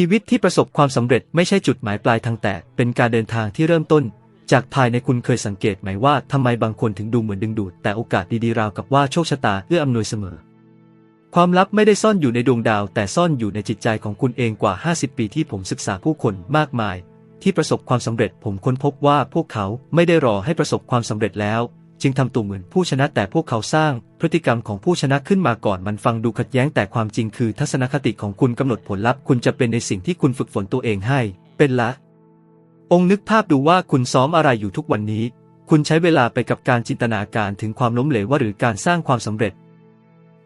ชีวิตที่ประสบความสำเร็จไม่ใช่จุดหมายปลายทางแต่เป็นการเดินทางที่เริ่มต้น จากภายในคุณเคยสังเกตไหมว่าทำไมบางคนถึงดูเหมือนดึงดูด แต่โอกาสดีๆราวกับว่าโชคชะตาเอื้ออำนวยเสมอ ความลับไม่ได้ซ่อนอยู่ในดวงดาว แต่ซ่อนอยู่ในจิตใจของคุณเองกว่า 50 ปีที่ผมศึกษาผู้คนมากมาย ที่ประสบความสำเร็จผมค้นพบว่าพวกเขาไม่ได้รอให้ประสบความสำเร็จแล้ว จึงทำตัวเหมือนผู้ชนะแต่พวกเขาสร้างพฤติกรรมของผู้ชนะขึ้นมาก่อนมันฟังดูขัดแย้งแต่ความจริงคือทัศนคติของคุณกำหนดผลลัพธ์คุณจะเป็นในสิ่งที่คุณฝึกฝนตัวเองให้ เป็นละ องค์นึกภาพดูว่าคุณซ้อมอะไรอยู่ทุกวันนี้ คุณใช้เวลาไปกับการจินตนาการถึงความล้มเหลวหรือการสร้างความสำเร็จ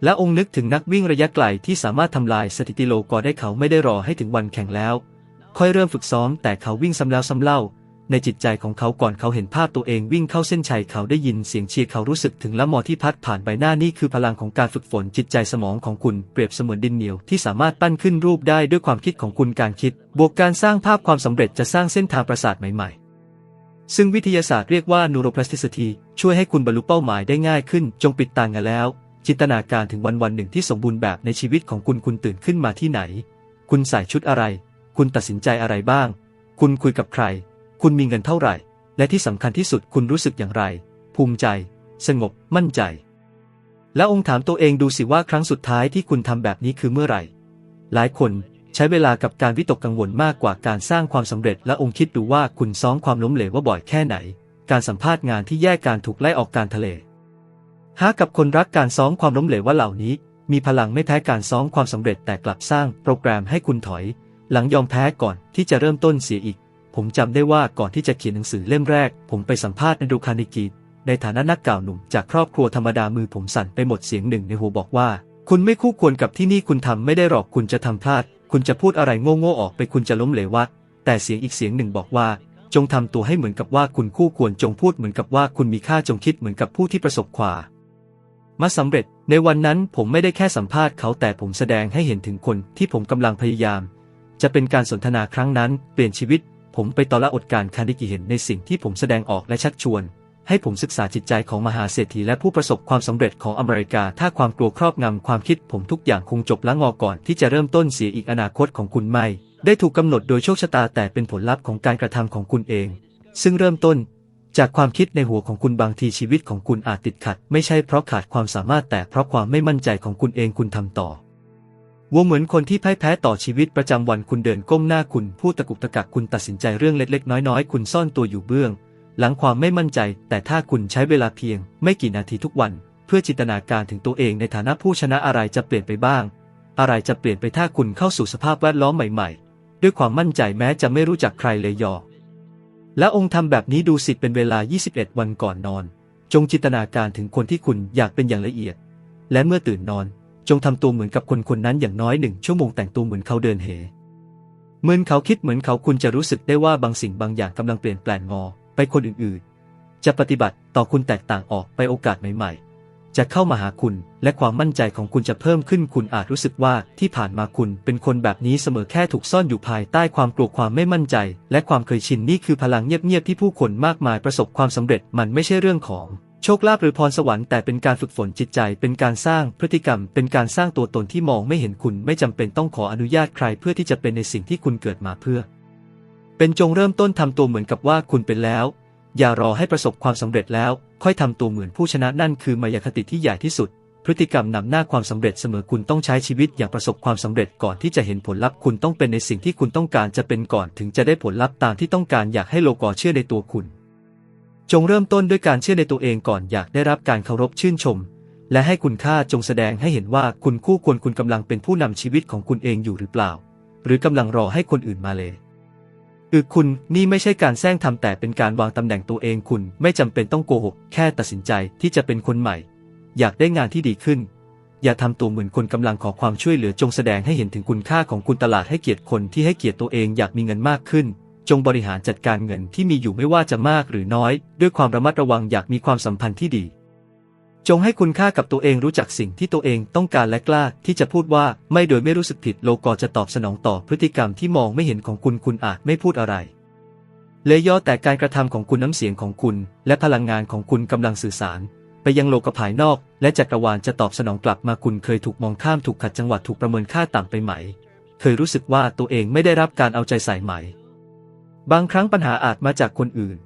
และองค์นึกถึงนักวิ่งระยะไกลที่สามารถทำลายสถิติโลกอได้เขาไม่ได้รอให้ถึงวันแข่งแล้ว ค่อยเริ่มฝึกซ้อมแต่เขาวิ่งซ้ำแล้วซ้ำเล่า ในจิตใจของเขาก่อนเขาเห็นภาพตัวเองวิ่งเข้าเส้นชัยเขาได้ยินเสียงเชียร์เขารู้สึกถึงละมอที่พัดผ่านใบหน้านี่คือพลังของการฝึกฝนจิตใจสมองของคุณเปรียบเสมือนดินเหนียวที่สามารถปั้นขึ้นรูปได้ด้วยความคิดของคุณการคิด บวกการสร้างภาพความสำเร็จจะสร้างเส้นทางประสาทใหม่ ๆ ซึ่งวิทยาศาสตร์เรียกว่า neuroplasticity ช่วยให้คุณบรรลุเป้าหมายได้ง่ายขึ้น จงปิดตางานแล้ว จินตนาการถึงวันวันหนึ่งที่สมบูรณ์แบบในชีวิตของคุณคุณตื่นขึ้นมาที่ไหน คุณใส่ชุดอะไร คุณตัดสินใจอะไรบ้าง คุณคุยกับใคร คุณมีเงินเท่าไหร่ และที่สำคัญที่สุดคุณรู้สึกอย่างไร ภูมิใจ สงบ มั่นใจ แล้วองค์ถามตัวเองดูสิว่าครั้งสุดท้ายที่คุณทำแบบนี้คือเมื่อไหร่ หลายคนใช้เวลากับการวิตกกังวลมากกว่าการสร้างความสำเร็จ และองค์คิดดูว่าคุณซ้อมความล้มเหลวว่าบ่อยแค่ไหน การสัมภาษณ์งานที่แยกการถูกไล่ออกการทะเลหากับคนรักการซ้อมความล้มเหลวว่าเหล่านี้ มีพลังไม่แพ้การซ้อมความสำเร็จแต่กลับสร้างโปรแกรมให้คุณถอย หลังยอมแพ้ก่อนที่จะเริ่มต้นเสียอีก ผมจำได้ว่าก่อนที่จะเขียนหนังสือเล่มแรก ผมไปสัมภาษณ์ในดูคานิกีในฐานะนักกล่าวหนุ่มจากครอบครัวธรรมดามือผมสั่นไปหมดเสียงหนึ่งในหัวบอกว่า คุณไม่คู่ควรกับที่นี่คุณทำไม่ได้หรอกคุณจะทำพลาด คุณจะพูดอะไรโง่ๆออกไปคุณจะล้มเหลววะแต่เสียงอีกเสียงหนึ่งบอกว่า จงทำตัวให้เหมือนกับว่าคุณคู่ควรจงพูดเหมือนกับว่าคุณมีค่าจงคิดเหมือนกับผู้ที่ประสบความมาสำเร็จ ในวันนั้นผมไม่ได้แค่สัมภาษณ์เขาแต่ผมแสดงให้เห็นถึงคนที่ผมกำลังพยายาม จะเป็นการสนทนาครั้งนั้น เปลี่ยนชีวิต ผมไปต่อละอดการคานิกิเห็นในสิ่งที่ผมแสดงออกและชักชวน ให้ผมศึกษาจิตใจของมหาเศรษฐีและผู้ประสบความสำเร็จของอเมริกา ถ้าความกลัวครอบงำความคิดผมทุกอย่างคงจบละงอก่อนที่จะเริ่มต้นเสียอีกอนาคตของคุณไม่ ได้ถูกกำหนดโดยโชคชะตาแต่เป็นผลลัพธ์ของการกระทำของคุณเอง ซึ่งเริ่มต้น จากความคิดในหัวของคุณบางทีชีวิตของคุณอาจติดขัด ไม่ใช่เพราะขาดความสามารถแต่เพราะความไม่มั่นใจของคุณเองคุณทำต่อ วัวเหมือนคนที่พ่ายแพ้ต่อชีวิตประจำวันคุณเดินก้มหน้าคุณพูดตะกุกตะกักคุณตัดสินใจเรื่องเล็กๆ น้อยๆ คุณซ่อนตัวอยู่เบื้อง หลังความไม่มั่นใจ แต่ถ้าคุณใช้เวลาเพียง ไม่กี่นาทีทุกวัน เพื่อจินตนาการถึงตัวเองในฐานะผู้ชนะอะไรจะเปลี่ยนไปบ้าง อะไรจะเปลี่ยนไปถ้าคุณเข้าสู่สภาพแวดล้อมใหม่ ๆ ด้วยความมั่นใจแม้จะไม่รู้จักใครเลยยอ และองค์ทำแบบนี้ดูสิเป็นเวลา 21 วันก่อนนอน จงจินตนาการถึงคนที่คุณอยากเป็นอย่างละเอียด และเมื่อตื่นนอน จงทำตัวเหมือนกับคนคนนั้นอย่างน้อยหนึ่งชั่วโมงแต่งตัวเหมือนเขาเดินเหเหมือนเขาคิดเหมือนเขาคุณจะรู้สึกได้ว่าบางสิ่งบางอย่างกำลังเปลี่ยนแปลงงอ ไปคนอื่นๆ จะปฏิบัติต่อคุณแตกต่างออกไปโอกาสใหม่ๆ จะเข้ามาหาคุณและความมั่นใจของคุณจะเพิ่มขึ้นคุณอาจรู้สึกว่าที่ผ่านมาคุณเป็นคนแบบนี้เสมอแค่ถูกซ่อนอยู่ภายใต้ความกลัวความไม่มั่นใจ และความเคยชินนี่คือพลังเงียบๆที่ผู้คนมากมายประสบความสำเร็จมันไม่ใช่เรื่องของ โชคลาภหรือพรสวรรค์แต่เป็นการฝึกฝนจิตใจ เป็นการสร้างพฤติกรรม เป็นการสร้างตัวตนที่มองไม่เห็นคุณไม่จำเป็นต้องขออนุญาตใครเพื่อที่จะเป็นในสิ่งที่คุณเกิดมาเพื่อ เป็นจงเริ่มต้นทำตัวเหมือนกับว่าคุณเป็นแล้ว อย่ารอให้ประสบความสำเร็จแล้ว ค่อยทำตัวเหมือนผู้ชนะนั่นคือมายาคติที่ใหญ่ที่สุด พฤติกรรมนำหน้าความสำเร็จเสมอคุณต้องใช้ชีวิตอย่างประสบความสำเร็จก่อนที่จะเห็นผลลัพธ์คุณต้องเป็นในสิ่งที่คุณต้องการจะเป็นก่อน ถึงจะได้ผลลัพธ์ตามที่ต้องการอยากให้โลกอเชื่อในตัวคุณ จงเริ่มต้นด้วยการเชื่อในตัวเองก่อนอยากได้รับการเคารพชื่นชม และให้คุณค่าจงแสดงให้เห็นว่าคุณคู่ควรคุณกำลังเป็นผู้นำชีวิตของคุณเองอยู่หรือเปล่า หรือกำลังรอให้คนอื่นมาเลยอือคุณนี่ไม่ใช่การแซงทำแต่เป็นการวางตำแหน่งตัวเองคุณ ไม่จำเป็นต้องโกหกแค่ตัดสินใจที่จะเป็นคนใหม่ อยากได้งานที่ดีขึ้น อย่าทำตัวเหมือนคนกำลังขอความช่วยเหลือจงแสดงให้เห็นถึงคุณค่าของคุณตลาดให้เกียรติคนที่ให้เกียรติตัวเองอยากมีเงินมากขึ้น จงบริหารจัดการเงินที่มีอยู่ไม่ว่าจะมากหรือน้อย ด้วยความระมัดระวังอยากมีความสัมพันธ์ที่ดี จงให้คุณค่ากับตัวเองรู้จักสิ่งที่ตัวเองต้องการและกล้าที่จะพูดว่าไม่โดยไม่รู้สึกผิดโลกอจะตอบสนองต่อพฤติกรรมที่มองไม่เห็นของคุณคุณอาจไม่พูดอะไรเลยย่อแต่การกระทำของคุณน้ำเสียงของคุณ และพลังงานของคุณกำลังสื่อสาร ไปยังโลกภายนอก และจักรวาลจะตอบสนองกลับมาคุณเคยถูกมองข้ามถูกขัดจังหวะถูกประเมินค่าต่ำไปไหม เคยรู้สึกว่าตัวเองไม่ได้รับการเอาใจใส่ไหม บางครั้งปัญหาอาจมาจากคนอื่น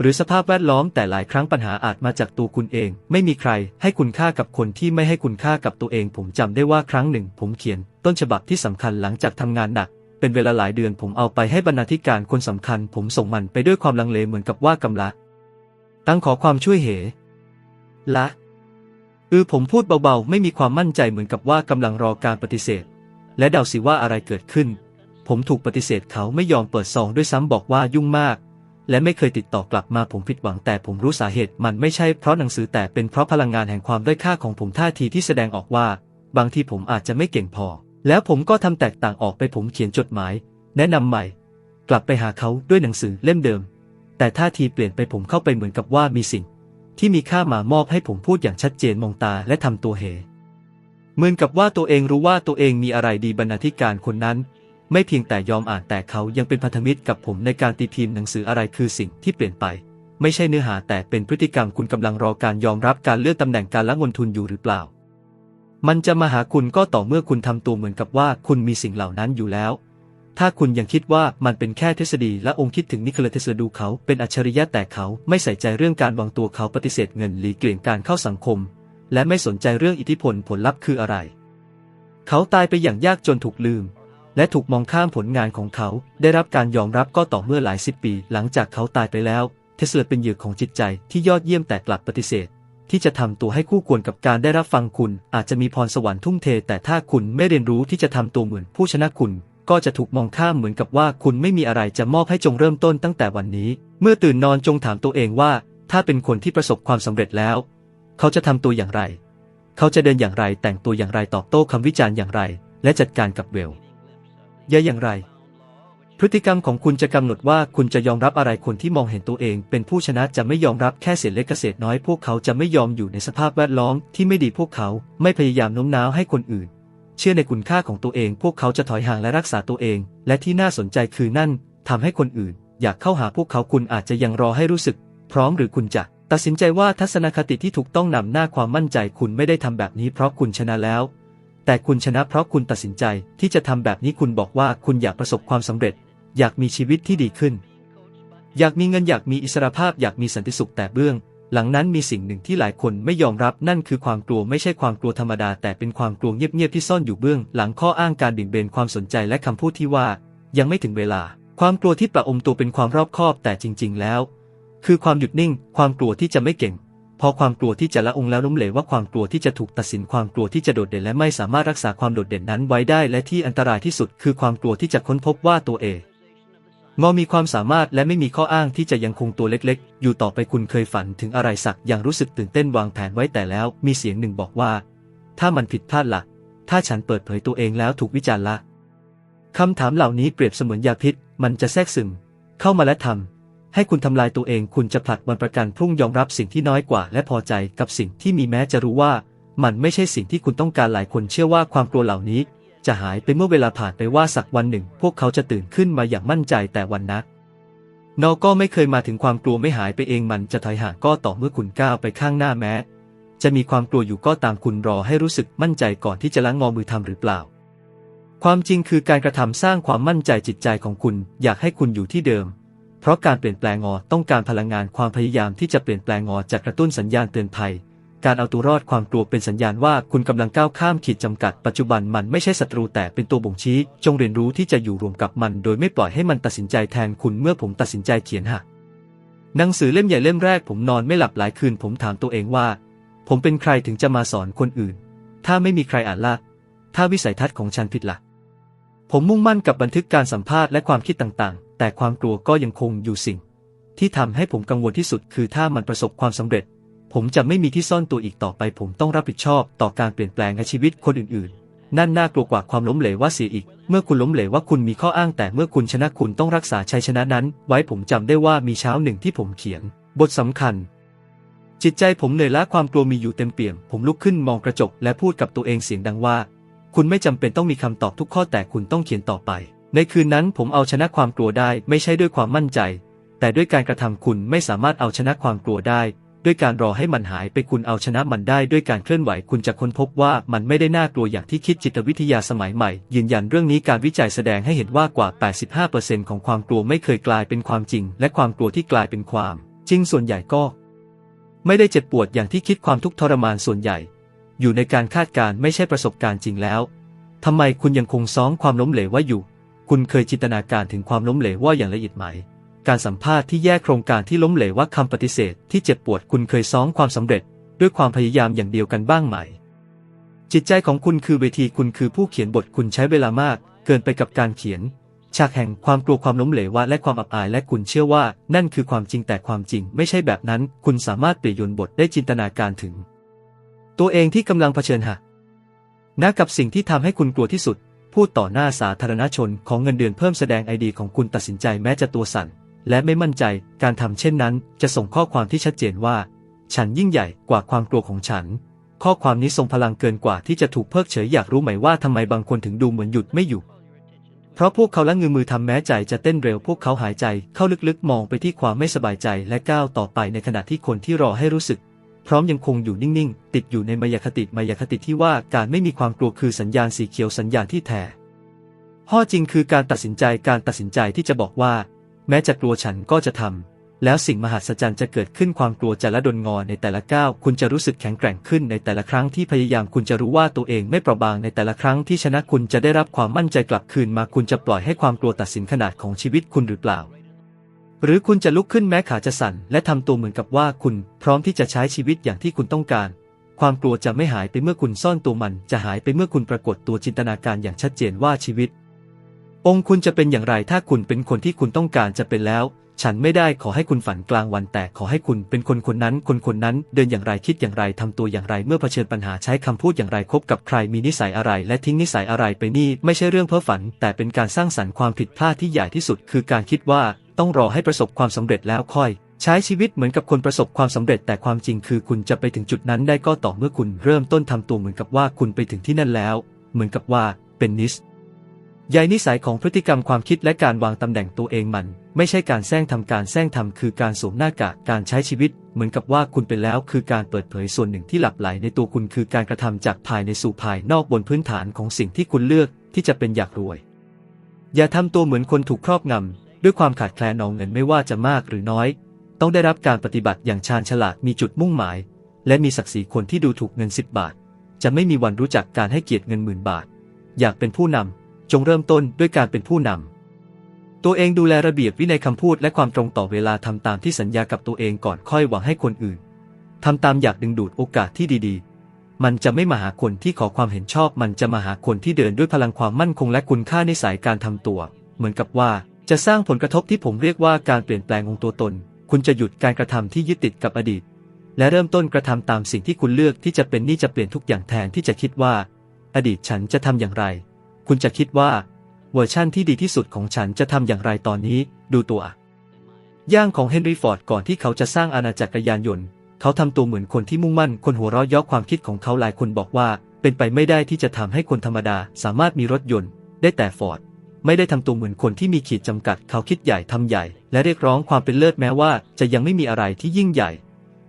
หรือสภาพแวดล้อมแต่หลายครั้งปัญหาอาจมาจากตัวคุณเอง ไม่มีใครให้คุณค่ากับคนที่ไม่ให้คุณค่ากับตัวเอง ผมจำได้ว่าครั้งหนึ่ง ผมเขียน ต้นฉบับที่สำคัญหลังจากทำงานหนัก เป็นเวลาหลายเดือนผมเอาไปให้บรรณาธิการคนสำคัญ ผมส่งมันไปด้วยความลังเลเหมือนกับว่ากำละตั้งขอความช่วยเหละเออผมพูดเบาๆ ไม่มีความมั่นใจเหมือนกับว่ากำลังรอการปฏิเสธ และเดาสิว่าอะไรเกิดขึ้น ผมถูกปฏิเสธเขาไม่ยอมเปิดซองด้วยซ้ำบอกว่ายุ่งมาก และไม่เคยติดต่อกลับมาผมผิดหวังแต่ผมรู้สาเหตุมันไม่ใช่เพราะหนังสือแต่เป็นเพราะพลังงานแห่งความด้อยค่าของผมท่าทีที่แสดงออกว่า บางทีผมอาจจะไม่เก่งพอ แล้วผมก็ทำแตกต่างออกไปผมเขียนจดหมาย แนะนำใหม่ กลับไปหาเขาด้วยหนังสือเล่มเดิม แต่ท่าทีเปลี่ยนไปผมเข้าไปเหมือนกับว่ามีสิ่ง ที่มีค่ามามอบให้ผมพูดอย่างชัดเจนมองตาและทำตัวเหเหมือนกับว่าตัวเองรู้ว่าตัวเองมีอะไรดีบรรณาธิการคนนั้น ไม่เพียงแต่ยอมอ่านแต่เขายังเป็นพันธมิตรกับผมในการตีพิมพ์หนังสืออะไรคือสิ่งที่เปลี่ยนไป ไม่ใช่เนื้อหาแต่เป็นพฤติกรรมคุณกำลังรอการยอมรับการเลื่อนตำแหน่งการละเงินทุนอยู่หรือเปล่า มันจะมาหาคุณก็ต่อเมื่อคุณทำตัวเหมือนกับว่าคุณมีสิ่งเหล่านั้นอยู่แล้ว ถ้าคุณยังคิดว่ามันเป็นแค่ทฤษฎีและองค์คิดถึงนิโคลเทสลาดูเขาเป็นอัจฉริยะแต่เขาไม่ใส่ใจเรื่องการวางตัวเขาปฏิเสธเงินหลีกเลี่ยงการเข้าสังคม และไม่สนใจเรื่องอิทธิพลผลลัพธ์คืออะไร เขาตายไปอย่างยากจนถูกลืม และถูกมองข้ามผลงานของเขา ได้รับการยอมรับก็ต่อเมื่อหลายสิบปี หลังจากเขาตายไปแล้ว เทสลเป็นเหยื่อของจิตใจที่ยอดเยี่ยมแต่กลับปฏิเสธ ที่จะทำตัวให้คู่ควรกับการได้รับฟังคุณ อาจจะมีพรสวรรค์ทุ่มเท แต่ถ้าคุณไม่เรียนรู้ที่จะทำตัวเหมือนผู้ชนะคุณก็จะถูกมองข้ามเหมือนกับว่าคุณไม่มีอะไรจะมอบให้จงเริ่มต้นตั้งแต่วันนี้ เมื่อตื่นนอนจงถามตัวเองว่า ถ้าเป็นคนที่ประสบความสำเร็จแล้ว เขาจะทำตัวอย่างไร เขาจะเดินอย่างไรแต่งตัวอย่างไรตอบโต้คำวิจารณ์อย่างไร และจัดการกับเวล ยาอย่างไร พฤติกรรมของคุณจะกำหนดว่าคุณจะยอมรับอะไรคนที่มองเห็นตัวเอง เป็นผู้ชนะจะไม่ยอมรับแค่เศษเล็กเกษน้อยพวกเขาจะไม่ยอมอยู่ในสภาพแวดล้อมที่ไม่ดีพวกเขาไม่พยายามโน้มน้าวให้คนอื่น เชื่อในคุณค่าของตัวเอง พวกเขาจะถอยห่างและรักษาตัวเอง และที่น่าสนใจคือนั่นทำให้คนอื่น อยากเข้าหาพวกเขาคุณอาจจะยังรอให้รู้สึก พร้อมหรือคุณจะตัดสินใจว่าทัศนคติที่ถูกต้องนำหน้าความมั่นใจคุณไม่ได้ทำแบบนี้เพราะคุณชนะแล้ว แต่คุณชนะเพราะคุณตัดสินใจที่จะทำแบบนี้คุณบอกว่าคุณอยากประสบความสำเร็จ อยากมีชีวิตที่ดีขึ้น อยากมีเงินอยากมีอิสรภาพอยากมีสันติสุขแต่เบื้อง หลังนั้นมีสิ่งหนึ่งที่หลายคนไม่ยอมรับนั่นคือความกลัวไม่ใช่ความกลัวธรรมดา แต่เป็นความกลัวเงียบๆที่ซ่อนอยู่เบื้อง หลังข้ออ้างการดิ่งเบนความสนใจและคำพูดที่ว่า ยังไม่ถึงเวลา ความกลัวที่ประอมตัวเป็นความรอบคอบแต่จริง ๆ แล้ว คือความหยุดนิ่ง ความกลัวที่จะไม่เก่ง พอความกลัวที่จะละองแล้วล้มเหลวว่าความกลัวที่จะถูกตัดสินความกลัวที่จะโดดเด่นและไม่สามารถรักษาความโดดเด่นนั้นไว้ได้ และที่อันตรายที่สุดคือความกลัวที่จะค้นพบว่าตัวเองงอมีความสามารถและไม่มีข้ออ้างที่จะยังคงตัวเล็กๆ อยู่ต่อไปคุณเคยฝันถึงอะไรสักอย่างรู้สึกตื่นเต้นวางแผนไว้แต่แล้ว มีเสียงหนึ่งบอกว่า ถ้ามันผิดพลาดละ่ะ ถ้าฉันเปิดเผยตัวเองแล้วถูกวิจารณ์ละคำถามเหล่านี้เปรียบเสมือนยาพิษ มันจะแทรกซึมเข้ามาและทำ ให้คุณทำลายตัวเองคุณจะผลัดวันประกันพรุ่งยอมรับสิ่งที่น้อยกว่า และพอใจกับสิ่งที่มีแม้จะรู้ว่า มันไม่ใช่สิ่งที่คุณต้องการหลายคนเชื่อว่าความกลัวเหล่านี้ จะหายไปเมื่อเวลาผ่านไปว่าสักวันหนึ่ง พวกเขาจะตื่นขึ้นมาอย่างมั่นใจแต่วันนั้นนอก็ไม่เคยมาถึงความกลัวไม่หายไปเองมันจะถอยห่างก็ต่อเมื่อคุณก้าวไปข้างหน้าแม้ จะมีความกลัวอยู่ก็ตามคุณรอให้รู้สึกมั่นใจก่อนที่จะล้างงอมือทำหรือเปล่า ความจริงคือการกระทำสร้างความมั่นใจจิตใจของคุณ อยากให้คุณอยู่ที่เดิม เพราะการเปลี่ยนแปลงงอต้องการพลังงานความพยายามที่จะเปลี่ยนแปลงงอจะกระตุ้นสัญญาณเตือนภัย การเอาตัวรอดความกลัวเป็นสัญญาณว่าคุณกำลังก้าวข้ามขีดจำกัด ปัจจุบันมันไม่ใช่ศัตรูแต่เป็นตัวบ่งชี้ จงเรียนรู้ที่จะอยู่รวมกับมัน โดยไม่ปล่อยให้มันตัดสินใจแทนคุณเมื่อผมตัดสินใจเขียนหะหนังสือเล่มใหญ่เล่มแรกผมนอนไม่หลับหลายคืนผมถามตัวเองว่า ผมเป็นใครถึงจะมาสอนคนอื่น ถ้าไม่มีใครอ่านละถ้าวิสัยทัศน์ของฉันผิดละ่ะ ผมมุ่งมั่นกับบันทึกการสัมภาษณ์และความคิดต่างๆ แต่ความกลัวก็ยังคงอยู่สิ่ง ที่ทำให้ผมกังวลที่สุดคือถ้ามันประสบความสำเร็จ ผมจะไม่มีที่ซ่อนตัวอีกต่อไป ผมต้องรับผิดชอบต่อการเปลี่ยนแปลงในชีวิตคนอื่นๆ นั่นน่ากลัวกว่าความล้มเหลวว่าเสียอีก เมื่อคุณล้มเหลวว่าคุณมีข้ออ้างแต่เมื่อคุณชนะคุณต้องรักษาชัยชนะนั้น ไว้ผมจำได้ว่ามีเช้าหนึ่งที่ผมเขียน บทสำคัญ จิตใจผมเหนื่อยล้าความกลัวมีอยู่เต็มเปี่ยม ผมลุกขึ้นมองกระจกและพูดกับตัวเองเสียงดังว่า คุณไม่จำเป็นต้องมีคำตอบทุกข้อแต่คุณต้องเขียนต่อไป ในคืนนั้นผมเอาชนะความกลัวได้ไม่ใช่ด้วยความมั่นใจ แต่ด้วยการกระทำคุณไม่สามารถเอาชนะความกลัวได้ ด้วยการรอให้มันหายไปคุณเอาชนะมันได้ด้วยการเคลื่อนไหวคุณจะค้นพบว่ามันไม่ได้น่ากลัวอย่างที่คิดจิตวิทยาสมัยใหม่ ยืนยันเรื่องนี้การวิจัยแสดงให้เห็นว่ากว่า 85%ของความกลัวไม่เคยกลายเป็นความจริง และความกลัวที่กลายเป็นความ จริงส่วนใหญ่ก็ ไม่ได้เจ็บปวดอย่างที่คิดความทุกข์ทรมานส่วนใหญ่ อยู่ในการคาดการณ์ไม่ใช่ประสบการณ์จริงแล้วทำไมคุณยังคงซ้อมความล้มเหลวว่าอยู่ คุณเคยจินตนาการถึงความล้มเหลวว่าอย่างละเอียดไหม การสัมภาษณ์ที่แยกโครงการที่ล้มเหลวว่าคำปฏิเสธ ที่เจ็บปวดคุณเคยซ้อมความสำเร็จ ด้วยความพยายามอย่างเดียวกันบ้างไหม จิตใจของคุณคือเวทีคุณคือผู้เขียนบทคุณใช้เวลามาก เกินไปกับการเขียน ฉากแห่งความกลัวความล้มเหลวว่าและความอับอายและคุณเชื่อว่า นั่นคือความจริงแต่ความจริง ไม่ใช่แบบนั้น คุณสามารถเปลี่ยนยนบทได้จินตนาการถึง ตัวเองที่กำลังเผชิญหะนะกับสิ่งที่ทำให้คุณกลัวที่สุด พูดต่อหน้าสาธารณชนของเงินเดือนเพิ่มแสดงไอดีของคุณตัดสินใจแม้จะตัวสั่น และไม่มั่นใจการทำเช่นนั้น จะส่งข้อความที่ชัดเจนว่า ฉันยิ่งใหญ่กว่าความกลัวของฉัน ข้อความนี้ทรงพลังเกินกว่าที่จะถูกเพิกเฉยอยากรู้ไหมว่าทำไมบางคนถึงดูเหมือนหยุดไม่อยู่ เพราะพวกเขาละงือมือทำแม้ใจจะเต้นเร็วพวกเขาหายใจเข้าลึกๆ มองไปที่ความไม่สบายใจและก้าวต่อไปในขณะที่คนที่รอให้รู้สึก พร้อมยังคงอยู่นิ่งๆ ติดอยู่ในมายาคติมายาคติที่ว่าการไม่มีความกลัวคือสัญญาณสีเขียวสัญญาณที่แท้ข้อจริงคือการตัดสินใจการตัดสินใจที่จะบอกว่า แม้จะกลัวฉันก็จะทำแล้วสิ่งมหัศจรรย์จะเกิดขึ้นความกลัวจะละดนงอในแต่ละก้าวคุณจะรู้สึกแข็งแกร่งขึ้นในแต่ละครั้งที่พยายามคุณจะรู้ว่าตัวเองไม่เปราะบางในแต่ละครั้งที่ชนะคุณจะได้รับความมั่นใจกลับคืนมาคุณจะปล่อยให้ความกลัวตัดสินขนาดของชีวิตคุณหรือเปล่า หรือคุณจะลุกขึ้นแม้ขาจะสั่น และทำตัวเหมือนกับว่าคุณพร้อมที่จะใช้ชีวิตอย่างที่คุณต้องการ ความกลัวจะไม่หายไปเมื่อคุณซ่อนตัวมัน จะหายไปเมื่อคุณปรากฏตัวจินตนาการอย่างชัดเจนว่าชีวิต องค์คุณจะเป็นอย่างไรถ้าคุณเป็นคนที่คุณต้องการจะเป็นแล้ว ฉันไม่ได้ขอให้คุณฝันกลางวันแต่ขอให้คุณเป็นคนคนนั้น คนคนนั้น เดินอย่างไรคิดอย่างไรทำตัวอย่างไร เมื่อเผชิญปัญหาใช้คำพูดอย่างไรคบกับใครมีนิสัยอะไร และทิ้งนิสัยอะไรไปนี่ไม่ใช่เรื่องเพ้อฝัน แต่เป็นการสร้างสรรค์ความผิดพลาดที่ใหญ่ที่สุด คือการคิดว่า ต้องรอให้ประสบความสำเร็จแล้วค่อย ใช้ชีวิตเหมือนกับคนประสบความสำเร็จแต่ความจริงคือคุณจะไปถึงจุดนั้นได้ก็ต่อเมื่อคุณเริ่มต้นทำตัวเหมือนกับว่าคุณไปถึงที่นั่นแล้ว เหมือนกับว่าเป็นนิสใยนิสัยของพฤติกรรมความคิดและการวางตำแหน่งตัวเองมัน ไม่ใช่การแซงทำการแซงทำคือการสวมหน้ากากการใช้ชีวิต เหมือนกับว่าคุณเป็นแล้วคือการเปิดเผยส่วนหนึ่งที่หลับไหลในตัวคุณคือการกระทำจากภายในสู่ภายนอกบนพื้นฐานของสิ่งที่คุณเลือกที่จะเป็นอยากรวย อย่าทำตัวเหมือนคนถูกครอบงำ ด้วยความขาดแคลนเอาเงินไม่ว่าจะมากหรือน้อย ต้องได้รับการปฏิบัติอย่างชาญฉลาดมีจุดมุ่งหมาย และมีศักดิ์ศรีคนที่ดูถูกเงินสิบบาท จะไม่มีวันรู้จักการให้เกียรติเงินหมื่นบาท อยากเป็นผู้นำจงเริ่มต้นด้วยการเป็นผู้นำตัวเองดูแลระเบียบวินัยคำพูดและความตรงต่อเวลาทำตามที่สัญญากับตัวเองก่อนค่อยหวังให้คนอื่นทำตามอยากดึงดูดโอกาสที่ดีๆ มันจะไม่มาหาคนที่ขอความเห็นชอบ มันจะมาหาคนที่เดินด้วยพลังความมั่นคงและคุณค่าในสายการทำตัว เหมือนกับว่า จะสร้างผลกระทบที่ผมเรียกว่าการเปลี่ยนแปลงองค์ตัวตน คุณจะหยุดการกระทำที่ยึดติดกับอดีต และเริ่มต้นกระทำตามสิ่งที่คุณเลือกที่จะเป็นนี่จะเปลี่ยนทุกอย่างแทนที่จะคิดว่า อดีตฉันจะทำอย่างไร คุณจะคิดว่าเวอร์ชั่นที่ดีที่สุดของฉันจะทำอย่างไรตอนนี้ ดูตัว ย่างของเฮนรี่ฟอร์ดก่อนที่เขาจะสร้างอาณาจักรยานยนต์ เขาทำตัวเหมือนคนที่มุ่งมั่น คนหัวเราะย่อความคิดของเขาหลายคนบอกว่า เป็นไปไม่ได้ที่จะทำให้คนธรรมดาสามารถมีรถยนต์ ได้แต่ฟอร์ด ไม่ได้ทำตัวเหมือนคนที่มีขีดจำกัดเขาคิดใหญ่ทำใหญ่ และเรียกร้องความเป็นเลิศแม้ว่าจะยังไม่มีอะไรที่ยิ่งใหญ่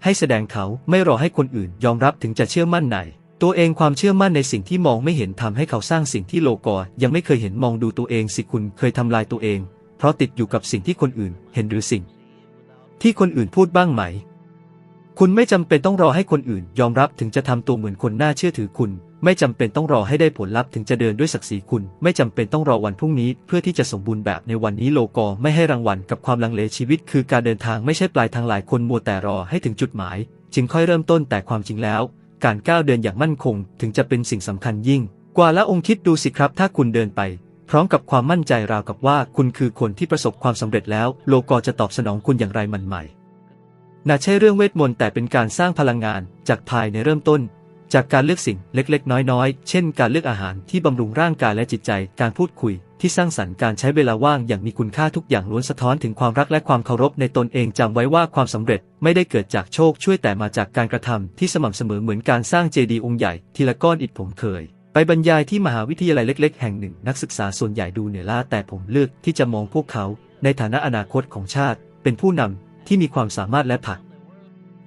ให้แสดงเขาไม่รอให้คนอื่นยอมรับถึงจะเชื่อมั่นในตัวเองความเชื่อมั่นในสิ่งที่มองไม่เห็นทำให้เขาสร้างสิ่งที่โลกอยังไม่เคยเห็นมองดูตัวเองสิคุณเคยทำลายตัวเอง เพราะติดอยู่กับสิ่งที่คนอื่นเห็นหรือสิ่ง ที่คนอื่นพูดบ้างไหม คุณไม่จำเป็นต้องรอให้คนอื่นยอมรับถึงจะทำตัวเหมือนคนน่าเชื่อถือคุณ ไม่จำเป็นต้องรอให้ได้ผลลัพธ์ถึงจะเดินด้วยศักดิ์ศรีคุณ ไม่จำเป็นต้องรอวันพรุ่งนี้ เพื่อที่จะสมบูรณ์แบบในวันนี้โลกอไม่ให้รางวัลกับความลังเลชีวิต คือการเดินทางไม่ใช่ปลายทางหลายคนมัวแต่รอให้ถึงจุดหมาย จึงค่อยเริ่มต้นแต่ความจริงแล้ว การก้าวเดินอย่างมั่นคง ถึงจะเป็นสิ่งสำคัญยิ่ง กว่าละองค์คิดดูสิครับถ้าคุณเดินไป พร้อมกับความมั่นใจราวกับว่าคุณคือคนที่ประสบความสำเร็จแล้ว โลกอจะตอบสนองคุณอย่างไรมันใหม่น่าใช่เรื่องเวทมนต์แต่เป็นการสร้างพลังงานจากภายในเริ่มต้น จากการเลือกสิ่งเล็กๆ น้อยๆ เช่น การเลือกอาหารที่บำรุงร่างกายและจิตใจ การพูดคุย ที่สร้างสรรค์การใช้เวลาว่างอย่างมีคุณค่าทุกอย่างล้วนสะท้อนถึงความรักและความเคารพในตนเองจำไว้ว่าความสำเร็จไม่ได้เกิดจากโชคช่วยแต่มาจากการกระทำที่สม่ำเสมอเหมือนการสร้างเจดีย์องค์ใหญ่ทีละก้อนอิฐผมเคย ไปบรรยายที่มหาวิทยาลัยเล็ก ๆ แห่งหนึ่ง นักศึกษาส่วนใหญ่ดูเหนื่อยล้าแต่ผมเลือกที่จะมองพวกเขา ในฐานะอนาคตของชาติ เป็นผู้นำที่มีความสามารถและผัก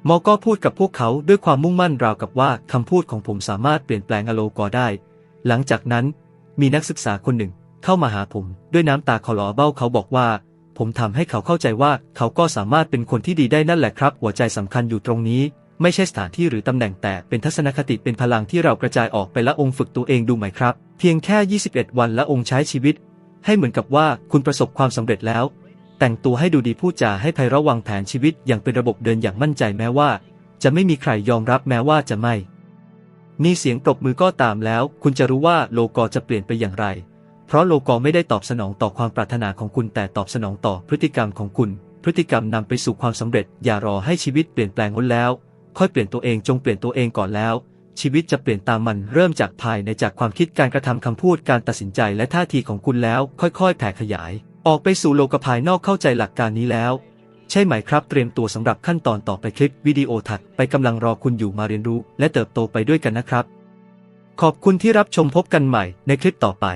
มอก็พูดกับพวกเขาด้วยความมุ่งมั่นราวกับว่าคำพูดของผมสามารถเปลี่ยนแปลงอโลกอได้ หลังจากนั้นมีนักศึกษาคนหนึ่งเข้ามาหาผมด้วยน้ำตาคลอเบ้าเขาบอกว่า ผมทำให้เขาเข้าใจว่าเขาก็สามารถเป็นคนที่ดีได้นั่นแหละครับ หัวใจสำคัญอยู่ตรงนี้ ไม่ใช่สถานที่หรือตำแหน่งแต่เป็นทัศนคติเป็นพลังที่เรากระจายออกไปละองฝึกตัวเองดูไหมครับ เพียงแค่ 21 วันละองใช้ชีวิต ให้เหมือนกับว่าคุณประสบความสำเร็จแล้ว แต่งตัวให้ดูดีพูดจาให้ไพเราะวางแผนชีวิตอย่างเป็นระบบเดินอย่างมั่นใจแม้ว่า จะไม่มีใครยอมรับแม้ว่าจะไม่มีเสียงปรบมือก็ตามแล้ว คุณจะรู้ว่าโลกอจะเปลี่ยนไปอย่างไร เพราะโลกอไม่ได้ตอบสนองต่อความปรารถนาของคุณแต่ตอบสนองต่อพฤติกรรมของคุณ พฤติกรรมนำไปสู่ความสำเร็จ อย่ารอให้ชีวิตเปลี่ยนแปลงล้นแล้ว ค่อยเปลี่ยนตัวเองจงเปลี่ยนตัวเองก่อนแล้ว ชีวิตจะเปลี่ยนตามมันเริ่มจากภายในจากความคิดการกระทำคำพูดการตัดสินใจและท่าทีของคุณแล้ว ค่อย ๆ แผ่ขยาย ออกไปสู่โลกภายนอกเข้าใจหลักการนี้แล้ว ใช่ไหมครับเตรียมตัวสำหรับขั้นตอนต่อไปคลิปวิดีโอถัดไปกำลังรอคุณอยู่มาเรียนรู้ และเติบโตไปด้วยกันนะครับ ขอบคุณที่รับชมพบกันใหม่ในคลิปต่อไป